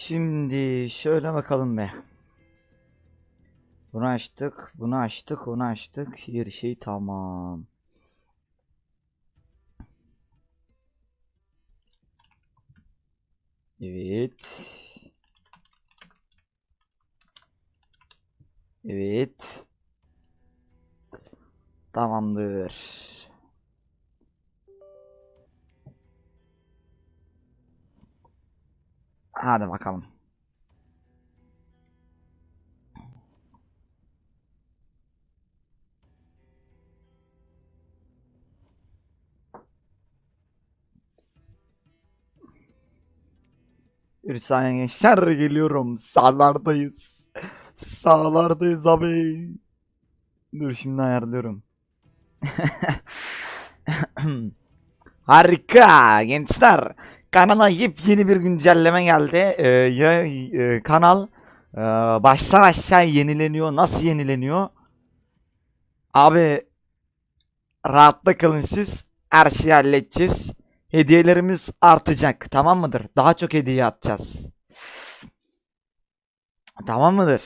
Şimdi şöyle bakalım be. Bunu açtık, bunu açtık, onu açtık. Her şey tamam. Evet. Evet. Tamamdır. Hadi bakalım. Bir saniye gençler geliyorum. Sağlardayız. Sağlardayız abi. Dur şimdi ayarlıyorum. Harika gençler. Kanala yepyeni bir güncelleme geldi. Ee, ya, e, kanal e, baştan aşağı yenileniyor. Nasıl yenileniyor? Abi rahatla kalın siz. Her şeyi halledeceğiz. Hediyelerimiz artacak. Tamam mıdır? Daha çok hediye atacağız. Tamam mıdır?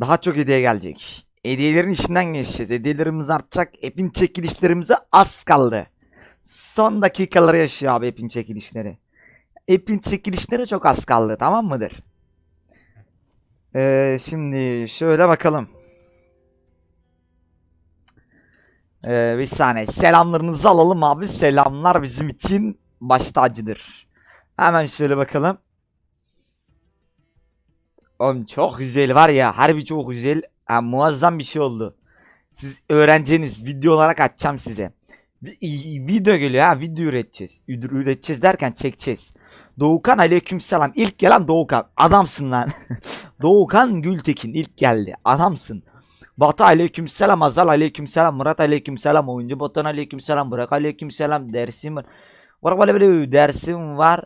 Daha çok hediye gelecek. Hediyelerin içinden geçeceğiz. Hediyelerimiz artacak. Hepin çekilişlerimize az kaldı. Son dakikaları yaşıyor abi Hepin çekilişleri. Hepin çekilişleri çok az kaldı. Tamam mıdır? Ee, şimdi şöyle bakalım. Ee, bir saniye. Selamlarınızı alalım abi. Selamlar bizim için baş tacıdır. Hemen şöyle bakalım. Oğlum çok güzel var ya. Harbi çok güzel. Ha, muazzam bir şey oldu. Siz öğreneceğiniz video olarak açacağım size. Video geliyor ha. Video üreteceğiz. Üreteceğiz derken çekeceğiz. Doğukan aleykümselam. İlk gelen Doğukan. Adamsın lan. Doğukan Gültekin ilk geldi. Adamsın. Batı aleykümselam, Azal aleykümselam, Murat aleykümselam, oyuncu Botan aleykümselam, Burak aleykümselam, dersim var. Burak böyle böyle dersim var.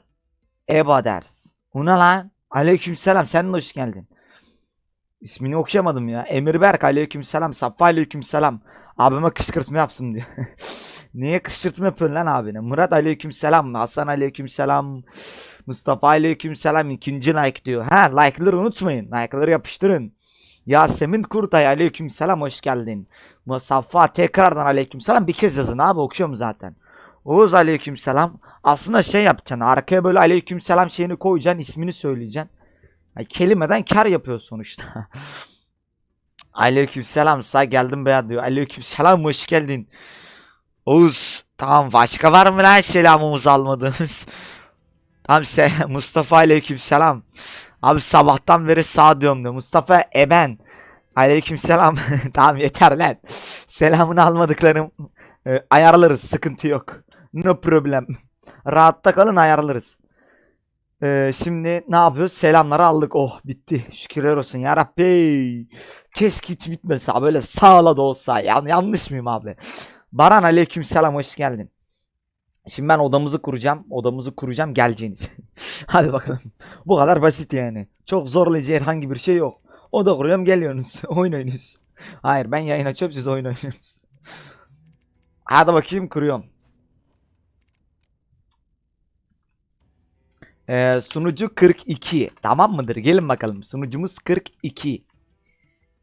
Eba ders. Bu ne lan? Aleykümselam sen de hoş geldin. İsmini okuyamadım ya. Emirberk aleykümselam, Safa aleykümselam. Abime kışkırtma yapsın diyor. Niye kışkırtma yapıyorsun lan abine? Murat aleykümselam, Hasan aleykümselam, Mustafa aleykümselam ikinci like diyor. Ha like'ları unutmayın. Like'ları yapıştırın. Yasemin Kurtay aleykümselam hoş geldin. Musaffa tekrardan aleykümselam bir kez yazın abi okuyorum zaten. Oğuz aleykümselam. Aslında şey yapacaksın arkaya böyle aleykümselam şeyini koyacaksın ismini söyleyeceksin. Yani kelimeden kar yapıyor sonuçta. aleykümselam sağ geldim be diyor. Aleykümselam hoş geldin. Oğuz tamam başka var mı lan selamımızı almadığımız? Tamam se Mustafa aleykümselam. Abi sabahtan beri sağ diyorum diyor. Mustafa Eben. Aleykümselam. tamam yeter lan. Selamını almadıklarım e, ayarlarız. Sıkıntı yok. No problem. Rahatta kalın ayarlarız. E, şimdi ne yapıyoruz? Selamları aldık. Oh bitti. Şükürler olsun ya Rabbi. Keşke hiç bitmese. Böyle sağla da olsa. Ya, yanlış mıyım abi? Baran aleykümselam hoş geldin. Şimdi ben odamızı kuracağım. Odamızı kuracağım geleceğiniz. Hadi bakalım. Bu kadar basit yani. Çok zorlayıcı herhangi bir şey yok. Oda kuruyorum geliyorsunuz. oyun oynuyorsunuz. Hayır ben yayın açıyorum siz oyun oynuyorsunuz. Hadi bakayım kuruyorum. Ee, sunucu 42. Tamam mıdır? Gelin bakalım. Sunucumuz 42.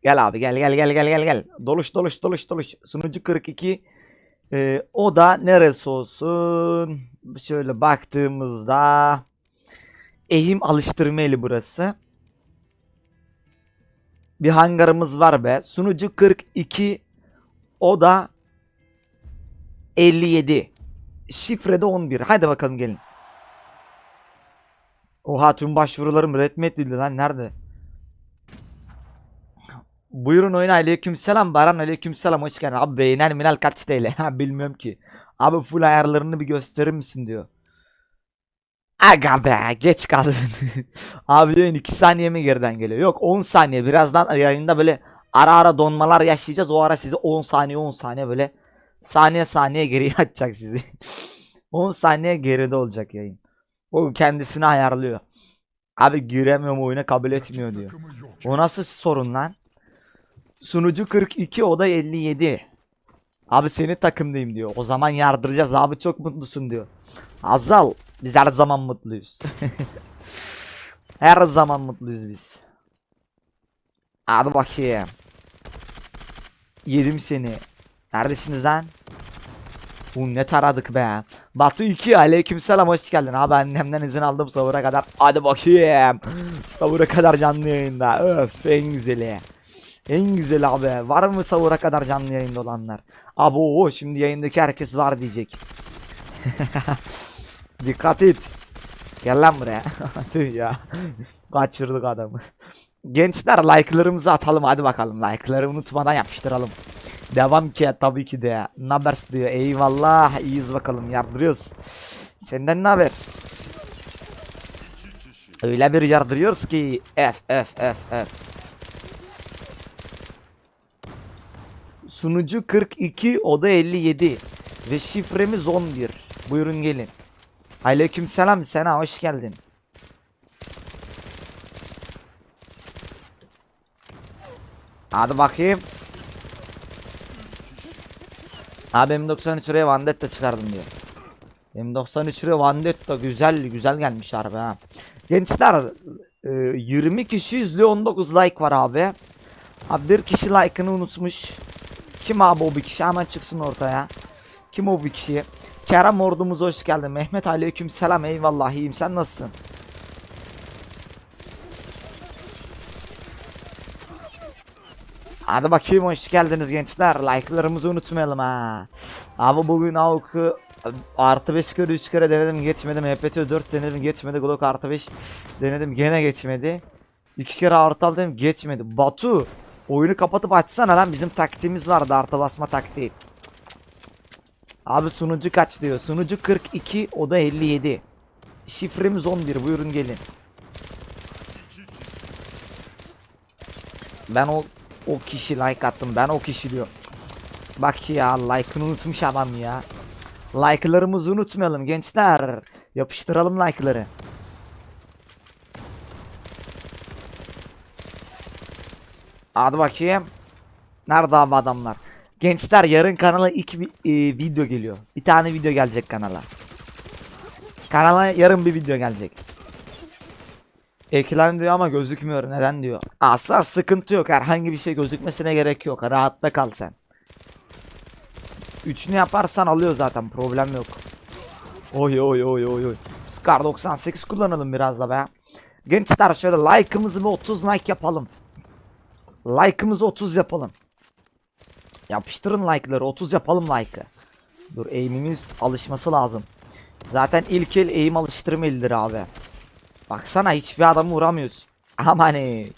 Gel abi gel gel gel gel gel gel. Doluş doluş doluş doluş. Sunucu 42. Ee, o da neresi olsun? Şöyle baktığımızda eğim alıştırma eli burası. Bir hangarımız var be. Sunucu 42. O da 57. Şifrede 11. Hadi bakalım gelin. Oha tüm başvurularım reddedildi lan. Nerede? Buyurun oyuna aleykümselam Baran aleykümselam hoş geldin. Abi beğenel minel kaç TL? Ha bilmiyorum ki. Abi full ayarlarını bir gösterir misin diyor. Aga be geç kaldın. Abi yayın 2 saniye mi geriden geliyor? Yok 10 saniye. Birazdan yayında böyle ara ara donmalar yaşayacağız. O ara sizi 10 saniye 10 saniye böyle saniye saniye geriye atacak sizi. 10 saniye geride olacak yayın. O kendisini ayarlıyor. Abi giremiyorum oyuna kabul etmiyor diyor. O nasıl sorun lan? Sunucu 42 o da 57. Abi seni takımdayım diyor. O zaman yardıracağız abi çok mutlusun diyor. Azal biz her zaman mutluyuz. Her zaman mutluyuz biz. Hadi bakayım. Yedim seni. Neredesiniz lan? Bu ne taradık be. Batu 2 aleykümselam hoş geldin. Abi annemden izin aldım sahura kadar. Hadi bakayım. Sahura kadar canlı yayında. Öf en güzeli. En güzel abi. Var mı sahura kadar canlı yayında olanlar? Abi o şimdi yayındaki herkes var diyecek. Dikkat et. Gel lan buraya. Tüh ya. Kaçırdık adamı. Gençler like'larımızı atalım hadi bakalım. Like'ları unutmadan yapıştıralım. Devam ki tabii ki de. Nabers diyor. Eyvallah. iyiyiz bakalım. Yardırıyoruz. Senden ne haber? Öyle bir yardırıyoruz ki. F F F F. Sunucu 42, oda 57 ve şifremiz 11. Buyurun gelin. Aleykümselam Sena hoş geldin. Hadi bakayım. Abi M93 liraya Vandetta çıkardım diyor. M93 liraya Vandetta güzel güzel gelmiş harbi ha. Gençler e, 20 kişi izliyor 19 like var abi. Abi bir kişi like'ını unutmuş. Kim abi o bir kişi hemen çıksın ortaya. Kim o bir kişi? Kerem ordumuza hoş geldin. Mehmet aleyküm selam eyvallah iyiyim sen nasılsın? Hadi bakayım hoş geldiniz gençler. Like'larımızı unutmayalım ha. Abi bugün AUK'u artı 5 kere 3 kere denedim geçmedi. MPT 4 denedim geçmedi. Glock artı 5 denedim gene geçmedi. 2 kere artı al dedim geçmedi. Batu oyunu kapatıp açsana lan bizim taktiğimiz vardı artı basma taktiği. Abi sunucu kaç diyor. Sunucu 42 o da 57. Şifremiz 11 buyurun gelin. Ben o o kişi like attım. Ben o kişi diyor. Bak ya like'ını unutmuş adam ya. Like'larımızı unutmayalım gençler. Yapıştıralım like'ları. Hadi bakayım. Nerede abi adamlar? Gençler yarın kanala ilk bir e, video geliyor. Bir tane video gelecek kanala. Kanala yarın bir video gelecek. Ekran diyor ama gözükmüyor. Neden diyor. Asla sıkıntı yok. Herhangi bir şey gözükmesine gerek yok. Rahatta kal sen. Üçünü yaparsan alıyor zaten. Problem yok. Oy oy oy oy oy. Scar 98 kullanalım biraz da be. Gençler şöyle like'ımızı bir 30 like yapalım. Like'ımızı 30 yapalım. Yapıştırın like'ları 30 yapalım like'ı. Dur aim'imiz alışması lazım. Zaten ilk el aim alıştırma elidir abi. Baksana hiçbir adamı vuramıyoruz. Aman ey.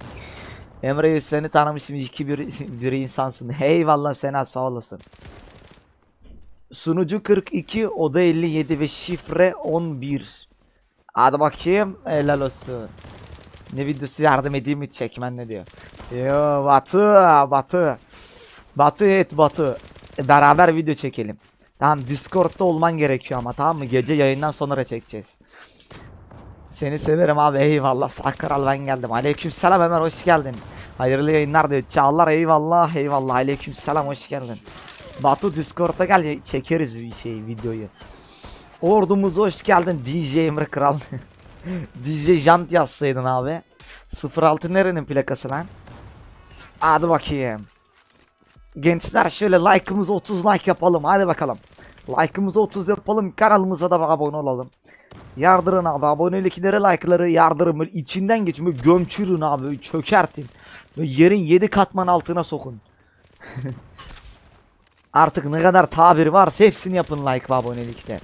Emre seni tanımışım iki bir, bir insansın. Eyvallah Sena sağ olasın. Sunucu 42, oda 57 ve şifre 11. Hadi bakayım helal olsun. Ne videosu yardım edeyim mi çekmen ne diyor. Yo Batı Batı. Batı et Batı. E, beraber video çekelim. Tamam Discord'da olman gerekiyor ama tamam mı? Gece yayından sonra çekeceğiz. Seni severim abi eyvallah. Sakral ben geldim. Aleykümselam Ömer hoş geldin. Hayırlı yayınlar diyor. Çağlar eyvallah eyvallah. Aleykümselam hoş geldin. Batu Discord'a gel çekeriz bir şey videoyu. Ordumuz hoş geldin DJ Emre Kral. DJ Jant yazsaydın abi. 06 nerenin plakası lan? Hadi bakayım. Gençler şöyle like'ımızı 30 like yapalım. Hadi bakalım. Like'ımızı 30 yapalım. Kanalımıza da abone olalım. Yardırın abi abonelikleri like'ları yardırın böyle içinden geçin böyle gömçürün abi böyle çökertin. Böyle yerin 7 katman altına sokun. Artık ne kadar tabir varsa hepsini yapın like ve abonelikte.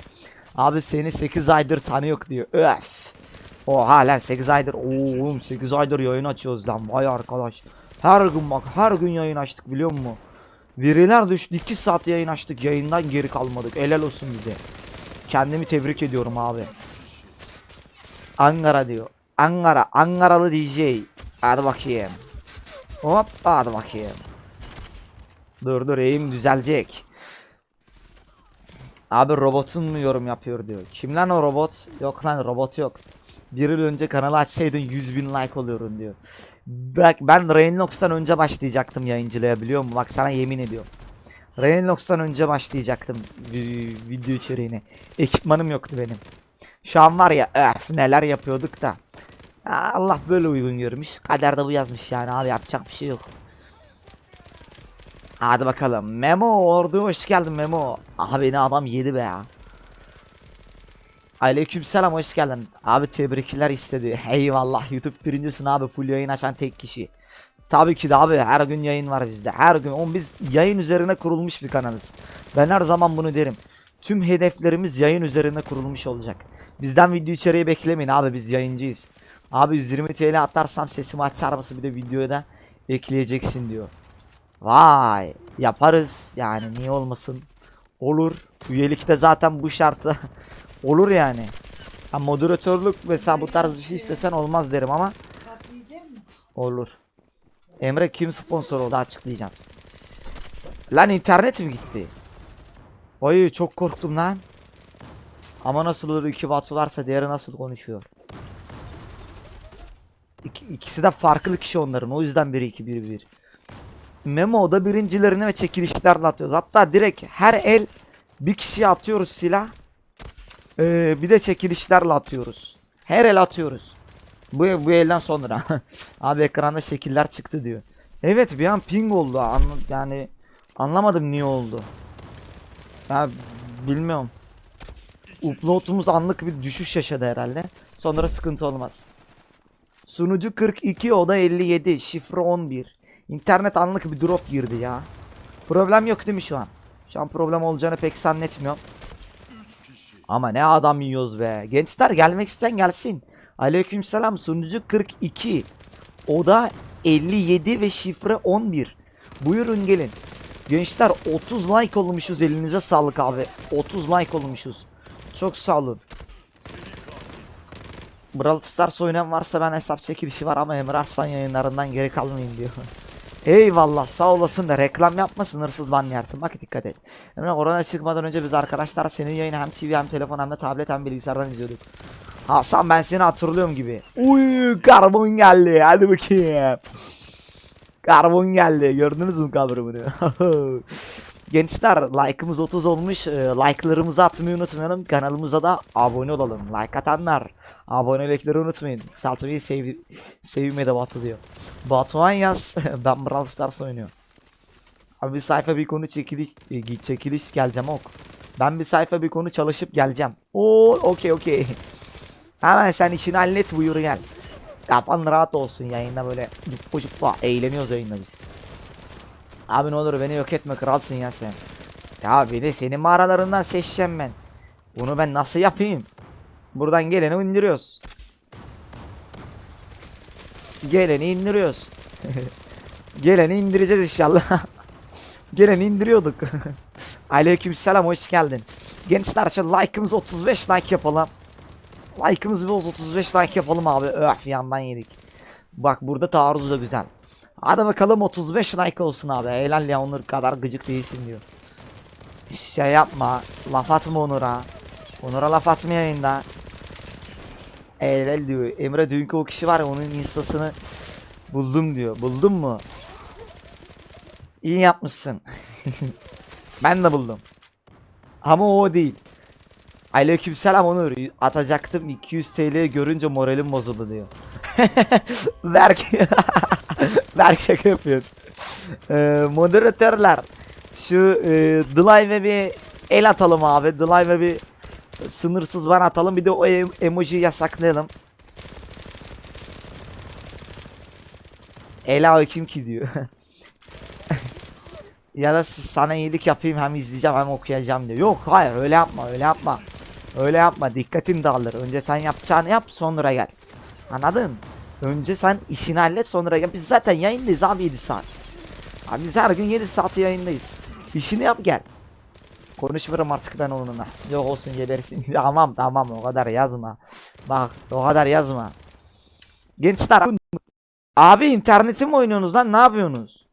Abi seni 8 aydır tanıyor diyor. Öf. O hala 8 aydır. Oğlum 8 aydır yayın açıyoruz lan. Vay arkadaş. Her gün bak her gün yayın açtık biliyor musun? Veriler düştü 2 saat yayın açtık. Yayından geri kalmadık. Helal olsun bize. Kendimi tebrik ediyorum abi. Ankara diyor. Ankara. Ankaralı DJ. Hadi bakayım. Hop hadi bakayım. Dur dur eğim düzelecek. Abi robotun mu yorum yapıyor diyor. Kim lan o robot? Yok lan robot yok. Bir yıl önce kanalı açsaydın 100 bin like oluyorum diyor. Bak ben Rainlox'tan önce başlayacaktım yayıncılığa biliyor musun? Bak sana yemin ediyorum. Rainlox'tan önce başlayacaktım vi- video içeriğine. Ekipmanım yoktu benim. Şu an var ya öf, neler yapıyorduk da. Allah böyle uygun görmüş. Kader de bu yazmış yani abi yapacak bir şey yok. Hadi bakalım. Memo ordu hoş geldin Memo. Aha beni adam yedi be ya. Aleykümselam hoş geldin. Abi tebrikler istedi. Eyvallah YouTube birincisin abi full yayın açan tek kişi. Tabii ki de abi her gün yayın var bizde. Her gün. Oğlum biz yayın üzerine kurulmuş bir kanalız. Ben her zaman bunu derim. Tüm hedeflerimiz yayın üzerine kurulmuş olacak. Bizden video içeriği beklemeyin abi biz yayıncıyız. Abi 120 TL atarsam sesimi açar mısın bir de videoya da ekleyeceksin diyor. Vay yaparız yani niye olmasın. Olur. Üyelikte zaten bu şartla olur yani. Ha, moderatörlük mesela bu tarz bir şey istesen olmaz derim ama olur. Emre kim sponsor oldu açıklayacağız. Lan internet mi gitti? Oy çok korktum lan. Ama nasıl olur iki Batu varsa diğeri nasıl konuşuyor? İki, ikisi de farklı kişi onların. O yüzden biri iki biri bir. Memo'da birincilerini ve çekilişlerle atıyoruz. Hatta direkt her el bir kişiye atıyoruz silah. Ee, bir de çekilişlerle atıyoruz. Her el atıyoruz. Bu, bu elden sonra. Abi ekranda şekiller çıktı diyor. Evet bir an ping oldu. Anla, yani anlamadım niye oldu. Ya bilmiyorum. Upload'umuz anlık bir düşüş yaşadı herhalde. Sonra sıkıntı olmaz. Sunucu 42 oda 57 şifre 11. İnternet anlık bir drop girdi ya. Problem yok değil mi şu an? Şu an problem olacağını pek zannetmiyorum. Ama ne adam yiyoruz be. Gençler gelmek isteyen gelsin. Aleykümselam sunucu 42. Oda 57 ve şifre 11. Buyurun gelin. Gençler 30 like olmuşuz elinize sağlık abi. 30 like olmuşuz. Çok sağ olun. Brawl Stars oynayan varsa ben hesap çekilişi var ama Emre Arslan yayınlarından geri kalmayın diyor. Eyvallah sağ olasın da reklam yapma sınırsız ban yersin bak dikkat et. Emre korona çıkmadan önce biz arkadaşlar senin yayını hem TV hem telefon hem de tablet hem bilgisayardan izliyorduk. Hasan ben seni hatırlıyorum gibi. Uy karbon geldi hadi bakayım. Karbon geldi gördünüz mü karbonu? Gençler like'ımız 30 olmuş. Ee, Like'larımızı atmayı unutmayalım. Kanalımıza da abone olalım. Like atanlar abonelikleri unutmayın. Saltmayı sev sevmeye de Batu diyor. Batuhan yaz. ben Brawl Stars oynuyorum. Abi bir sayfa bir konu çekiliş, e, çekiliş geleceğim ok. Ben bir sayfa bir konu çalışıp geleceğim. Oo okey okey. Hemen sen işini hallet buyur gel. Kafan rahat olsun yayında böyle cuppa cuppa eğleniyoruz yayında biz. Abi ne olur beni yok etme kralsın ya sen. Ya bir de senin mağaralarından seçeceğim ben. Bunu ben nasıl yapayım? Buradan geleni indiriyoruz. Geleni indiriyoruz. geleni indireceğiz inşallah. geleni indiriyorduk. Aleykümselam hoş geldin. Gençler şu like'ımız 35 like yapalım. Like'ımız bir 35 like yapalım abi. Öf yandan yedik. Bak burada taarruz da güzel. Hadi bakalım 35 like olsun abi. Helal ya Onur kadar gıcık değilsin diyor. Şey yapma. Laf atma Onur'a. Onur'a laf atma yayında. Helal diyor. Emre dünkü o kişi var ya onun instasını buldum diyor. Buldun mu? İyi yapmışsın. ben de buldum. Ama o değil. Aleykümselam Onur. Atacaktım 200 TL görünce moralim bozuldu diyor. Berk Berk şaka yapıyor. Ee, moderatörler şu e, Live'e bir el atalım abi. Live'e bir sınırsız ban atalım. Bir de o em emojiyi yasaklayalım. Ela o kim ki diyor. ya da sana iyilik yapayım hem izleyeceğim hem okuyacağım diyor. Yok hayır öyle yapma öyle yapma. Öyle yapma dikkatin dağılır. Önce sen yapacağını yap sonra gel. Anladın? Önce sen işini hallet sonra gel. Biz zaten yayındayız abi 7 saat. Abi biz her gün 7 saat yayındayız. İşini yap gel. Konuşmuyorum artık ben onunla. Yok olsun gelirsin. tamam tamam o kadar yazma. Bak o kadar yazma. Gençler. Abi interneti mi oynuyorsunuz lan ne yapıyorsunuz?